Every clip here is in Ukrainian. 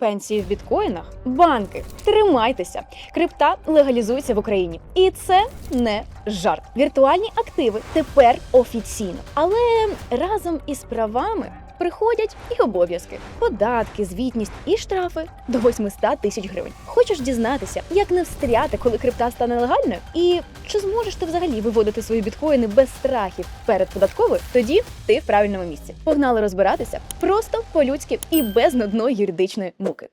пенсії в біткоїнах, банки. Тримайтеся. Крипта легалізується в Україні. І це не жарт. Віртуальні активи тепер офіційно. Але разом із правами. Приходять і обов'язки, податки, звітність і штрафи до 800 тисяч гривень. Хочеш дізнатися, як не встряти, коли крипта стане легальною, і чи зможеш ти взагалі виводити свої біткоїни без страхів перед податковою? Тоді ти в правильному місці. Погнали розбиратися просто по-людськи і без нудної юридичної муки.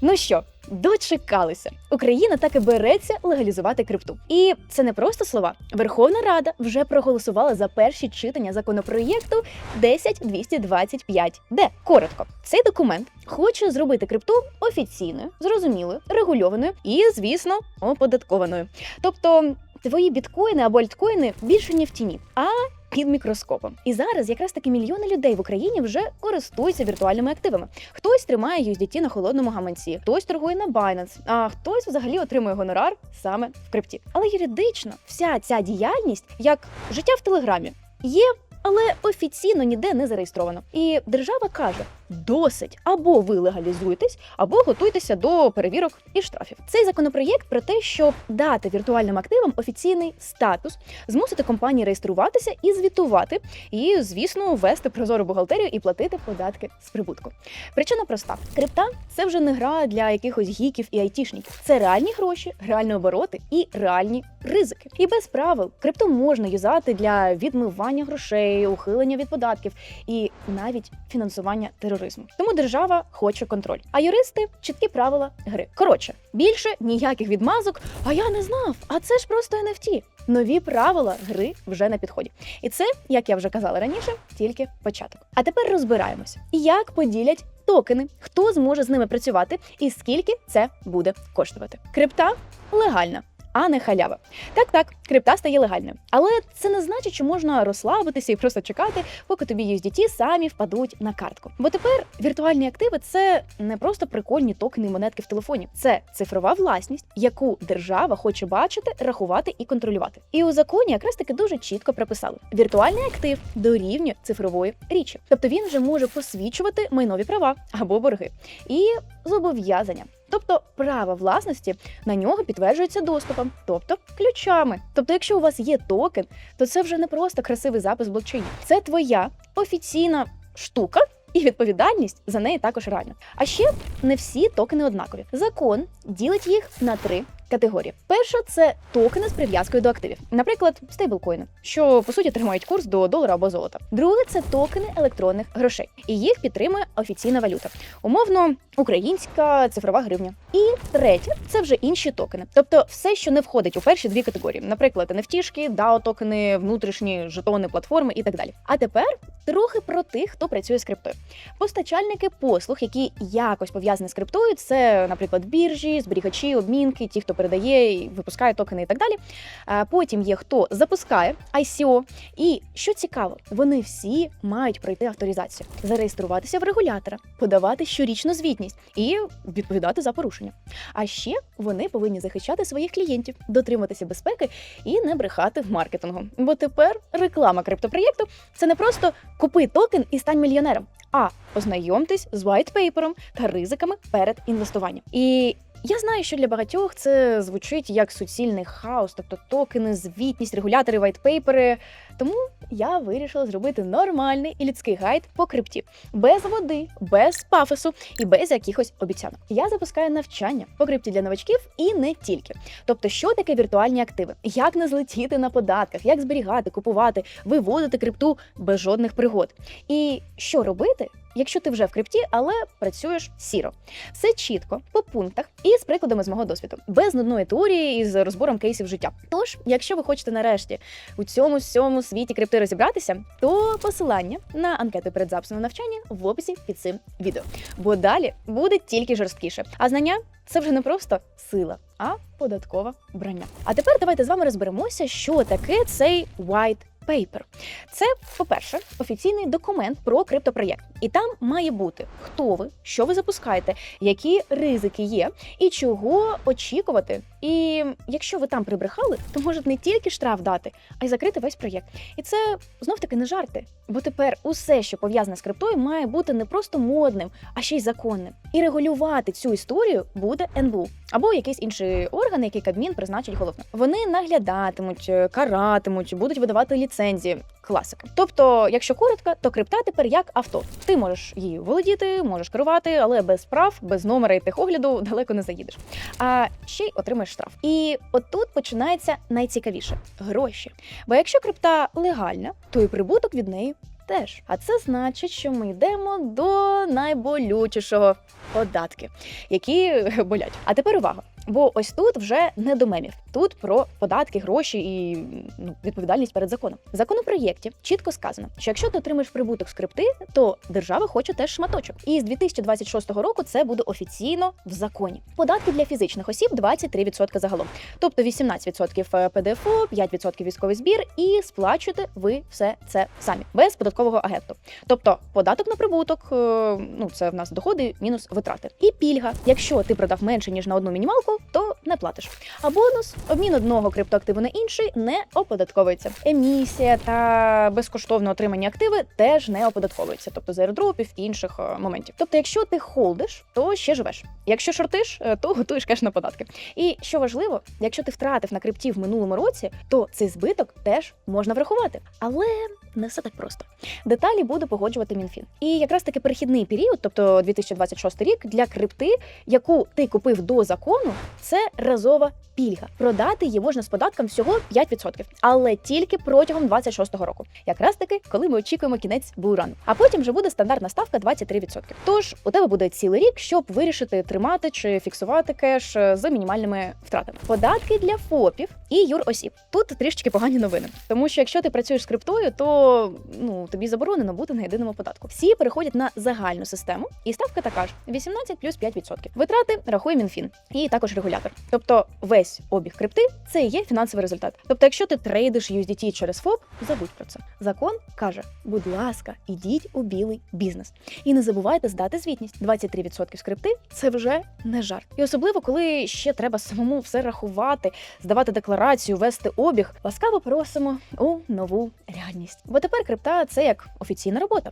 Ну що, дочекалися. Україна так і береться легалізувати крипту. І це не просто слова. Верховна Рада вже проголосувала за перші читання законопроєкту 10225 де коротко цей документ хоче зробити крипту офіційною, зрозумілою, регульованою і, звісно, оподаткованою. Тобто твої біткоїни або альткоїни більше не в тіні, а під мікроскопом. І зараз якраз таки мільйони людей в Україні вже користуються віртуальними активами. Хтось тримає USDT на холодному гаманці, хтось торгує на Binance, а хтось взагалі отримує гонорар саме в крипті. Але юридично вся ця діяльність, як життя в телеграмі, є. Але офіційно ніде не зареєстровано. І держава каже: досить або ви легалізуєтесь, або готуйтеся до перевірок і штрафів. Цей законопроєкт про те, щоб дати віртуальним активам офіційний статус, змусити компанії реєструватися і звітувати, і, звісно, ввести прозору бухгалтерію і платити податки з прибутку. Причина проста: крипта це вже не гра для якихось гіків і айтішників. Це реальні гроші, реальні обороти і реальні ризики. І без правил крипту можна юзати для відмивання грошей, ухилення від податків і навіть фінансування тероризму. Тому держава хоче контроль. А юристи чіткі правила гри. Коротше, більше ніяких відмазок. А я не знав. А це ж просто NFT. Нові правила гри вже на підході. І це, як я вже казала раніше, тільки початок. А тепер розбираємося, як поділять токени, хто зможе з ними працювати і скільки це буде коштувати. Крипта легальна. А не халява. Так, так, крипта стає легальною. Але це не значить, що можна розслабитися і просто чекати, поки тобі USDT самі впадуть на картку. Бо тепер віртуальні активи це не просто прикольні токени і монетки в телефоні, це цифрова власність, яку держава хоче бачити, рахувати і контролювати. І у законі якраз таки дуже чітко прописали: віртуальний актив дорівнює цифрової річі, тобто він вже може посвідчувати майнові права або борги і зобов'язання. Тобто право власності на нього підтверджується доступом, тобто ключами. Тобто, якщо у вас є токен, то це вже не просто красивий запис в блокчейні. Це твоя офіційна штука. І відповідальність за неї також реальна. А ще не всі токени однакові. Закон ділить їх на три категорії. Перша це токени з прив'язкою до активів, наприклад, стейблкоїни, що по суті тримають курс до долара або золота. Друге це токени електронних грошей, і їх підтримує офіційна валюта, умовно українська цифрова гривня. І третє це вже інші токени, тобто все, що не входить у перші дві категорії, наприклад, NFT-шки, DAO токени, внутрішні жетони, платформи і так далі. А тепер трохи про тих, хто працює з криптою. Постачальники послуг, які якось пов'язані з криптою, це, наприклад, біржі, зберігачі, обмінки, ті, хто передає випускає токени і так далі. Потім є хто запускає ICO. І що цікаво, вони всі мають пройти авторизацію, зареєструватися в регулятора, подавати щорічну звітність і відповідати за порушення. А ще вони повинні захищати своїх клієнтів, дотриматися безпеки і не брехати в маркетингу. Бо тепер реклама криптопроєкту це не просто купи токен і стань мільйонером, а ознайомтесь з white-пейпером та ризиками перед інвестуванням. І я знаю, що для багатьох це звучить як суцільний хаос, тобто токени, звітність, регулятори, вайтпейпери. Тому я вирішила зробити нормальний і людський гайд по крипті, без води, без пафосу і без якихось обіцянок. Я запускаю навчання по крипті для новачків і не тільки. Тобто, що таке віртуальні активи, як не злетіти на податках, як зберігати, купувати, виводити крипту без жодних пригод, і що робити. Якщо ти вже в крипті, але працюєш сіро, все чітко по пунктах і з прикладами з мого досвіду, без нудної теорії і з розбором кейсів життя. Тож, якщо ви хочете нарешті у цьому всьому світі крипти розібратися, то посилання на анкету перед записом на навчання в описі під цим відео. Бо далі буде тільки жорсткіше. А знання це вже не просто сила, а податкова броня. А тепер давайте з вами розберемося, що таке цей white Paper. Це, по-перше, офіційний документ про криптопроєкт, і там має бути хто ви, що ви запускаєте, які ризики є, і чого очікувати. І якщо ви там прибрехали, то можуть не тільки штраф дати, а й закрити весь проєкт. І це знов таки не жарти. Бо тепер усе, що пов'язане з криптою, має бути не просто модним, а ще й законним. І регулювати цю історію буде НБУ або якийсь інший орган, який Кабмін призначить головно. Вони наглядатимуть, каратимуть, будуть видавати ліцензії. Класика. Тобто, якщо коротко, то крипта тепер як авто. Ти можеш її володіти, можеш керувати, але без прав, без номера і техогляду далеко не заїдеш. А ще й отримаєш штраф. І отут починається найцікавіше гроші. Бо якщо крипта легальна, то і прибуток від неї теж. А це значить, що ми йдемо до найболючішого податки, які болять. А тепер увага. Бо ось тут вже не до мемів. Тут про податки, гроші і ну, відповідальність перед законом. В законопроєкті чітко сказано, що якщо ти отримаєш прибуток з крипти, то держава хоче теж шматочок. І з 2026 року це буде офіційно в законі. Податки для фізичних осіб 23% загалом, тобто 18% ПДФО, 5% військовий збір, і сплачуєте ви все це самі без податкового агенту. Тобто податок на прибуток, е, ну це в нас доходи мінус витрати. І пільга. Якщо ти продав менше ніж на одну мінімалку, то не платиш. А бонус обмін одного криптоактиву на інший не оподатковується. Емісія та безкоштовно отримані активи теж не оподатковуються, тобто з аеродропів і інших е, моментів. Тобто, якщо ти холдиш, то ще живеш. Якщо шортиш, е, то готуєш кеш на податки. І що важливо, якщо ти втратив на крипті в минулому році, то цей збиток теж можна врахувати. Але не все так просто. Деталі буде погоджувати МінФін. І якраз таки перехідний період, тобто 2026 рік, для крипти, яку ти купив до закону, це разова пільга. Продати її можна з податком всього 5%, але тільки протягом 26-го року. Якраз таки, коли ми очікуємо кінець бурану. А потім вже буде стандартна ставка 23%. Тож у тебе буде цілий рік, щоб вирішити тримати чи фіксувати кеш е, з мінімальними втратами. Податки для ФОПів і юросіб. Тут трішечки погані новини, тому що якщо ти працюєш з криптою, то ну тобі заборонено бути на єдиному податку. Всі переходять на загальну систему, і ставка така ж: 18 плюс 5%. Витрати рахує Мінфін і також регулятор. Тобто весь обіг крипти це і є фінансовий результат. Тобто, якщо ти трейдиш USDT через ФОП, забудь про це. Закон каже: будь ласка, ідіть у білий бізнес. І не забувайте здати звітність. 23% скрипти це вже не жарт. І особливо, коли ще треба самому все рахувати, здавати декларацію, вести обіг. Ласкаво просимо у нову реальність. Бо тепер крипта це як офіційна робота.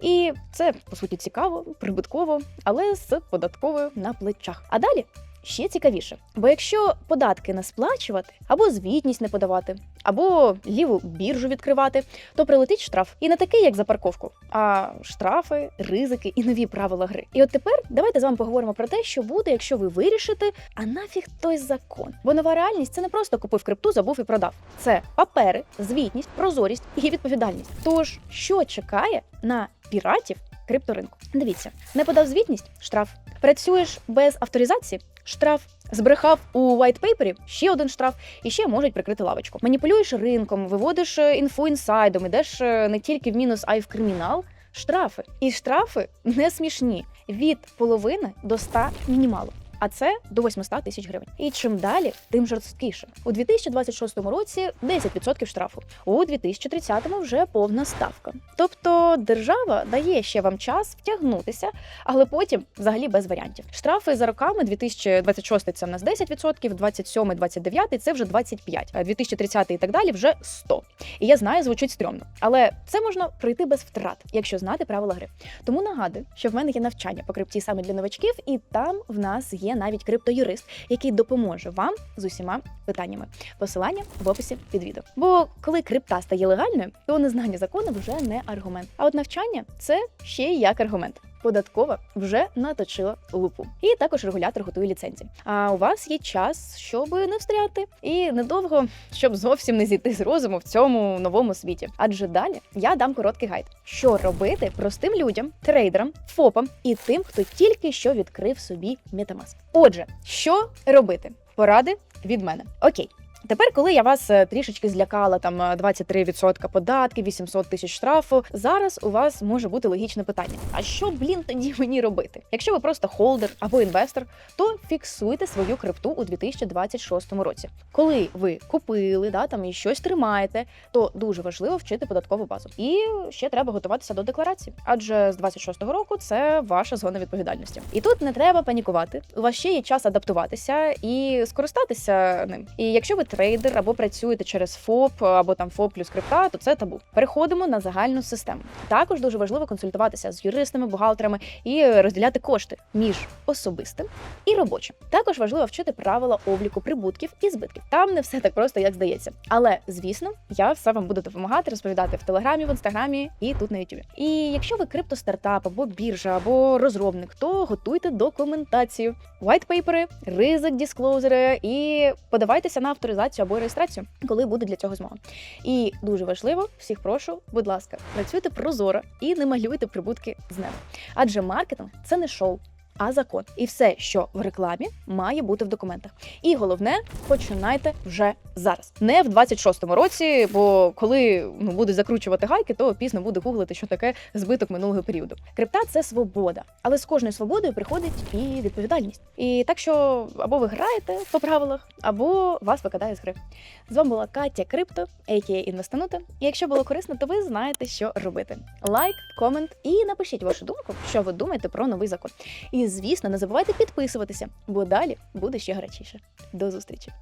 І це по суті цікаво, прибутково, але з податковою на плечах. А далі. Ще цікавіше, бо якщо податки не сплачувати, або звітність не подавати, або ліву біржу відкривати, то прилетить штраф. І не такий, як за парковку, а штрафи, ризики і нові правила гри. І от тепер давайте з вами поговоримо про те, що буде, якщо ви вирішите, а нафіг той закон. Бо нова реальність це не просто купив крипту, забув і продав. Це папери, звітність, прозорість і відповідальність. Тож, що чекає на піратів крипторинку? Дивіться, не подав звітність штраф. Працюєш без авторизації штраф. Збрехав у white ще один штраф, і ще можуть прикрити лавочку. Маніпулюєш ринком, виводиш е, інфу інсайдом, ідеш е, не тільки в мінус, а й в кримінал. Штрафи. І штрафи не смішні від половини до 100 мінімалу. А це до 800 тисяч гривень. І чим далі, тим жорсткіше. У 2026 році 10% штрафу, у 2030-му вже повна ставка. Тобто держава дає ще вам час втягнутися, але потім взагалі без варіантів. Штрафи за роками 2026 це в нас 10%, 27, 29 це вже 25, а 2030 і так далі вже 100. І я знаю, звучить стрьомно, але це можна пройти без втрат, якщо знати правила гри. Тому нагадую, що в мене є навчання по крипті саме для новачків, і там в нас є навіть криптоюрист, який допоможе вам з усіма питаннями. Посилання в описі під відео. Бо коли крипта стає легальною, то незнання закону вже не аргумент. А от навчання це ще й як аргумент. Податкова вже наточила лупу, і також регулятор готує ліцензії. А у вас є час, щоб не встряти, і недовго, щоб зовсім не зійти з розуму в цьому новому світі. Адже далі я дам короткий гайд, що робити простим людям, трейдерам, ФОПам і тим, хто тільки що відкрив собі Metamask. Отже, що робити? Поради від мене. Окей. Тепер, коли я вас е, трішечки злякала, там е, 23% податки, 800 тисяч штрафу. Зараз у вас може бути логічне питання: а що блін тоді мені робити? Якщо ви просто холдер або інвестор, то фіксуйте свою крипту у 2026 році. Коли ви купили да там і щось тримаєте, то дуже важливо вчити податкову базу. І ще треба готуватися до декларації, адже з 26-го року це ваша зона відповідальності. І тут не треба панікувати. У вас ще є час адаптуватися і скористатися ним. І якщо ви трейдер або працюєте через ФОП або там ФОП плюс крипта, то це табу. Переходимо на загальну систему. Також дуже важливо консультуватися з юристами, бухгалтерами і розділяти кошти між особистим і робочим. Також важливо вчити правила обліку прибутків і збитків. Там не все так просто, як здається. Але звісно, я все вам буду допомагати розповідати в телеграмі, в інстаграмі і тут на Ютубі. І якщо ви криптостартап або біржа, або розробник, то готуйте документацію, white-пейпери, ризик, дісклоузери і подавайтеся на авторизацію або реєстрацію, коли буде для цього змога. І дуже важливо, всіх прошу, будь ласка, працюйте прозоро і не малюйте прибутки з неба. Адже маркетинг це не шоу. А закон, і все, що в рекламі, має бути в документах. І головне, починайте вже зараз, не в 26-му році. Бо коли ну будуть закручувати гайки, то пізно буде гуглити, що таке збиток минулого періоду. Крипта це свобода, але з кожною свободою приходить і відповідальність. І так що або ви граєте по правилах, або вас викидає з гри. З вами була Катя Крипто, а.к.а. Інвестанута. І якщо було корисно, то ви знаєте, що робити. Лайк, комент і напишіть вашу думку, що ви думаєте про новий закон. Звісно, не забувайте підписуватися, бо далі буде ще гарячіше. До зустрічі!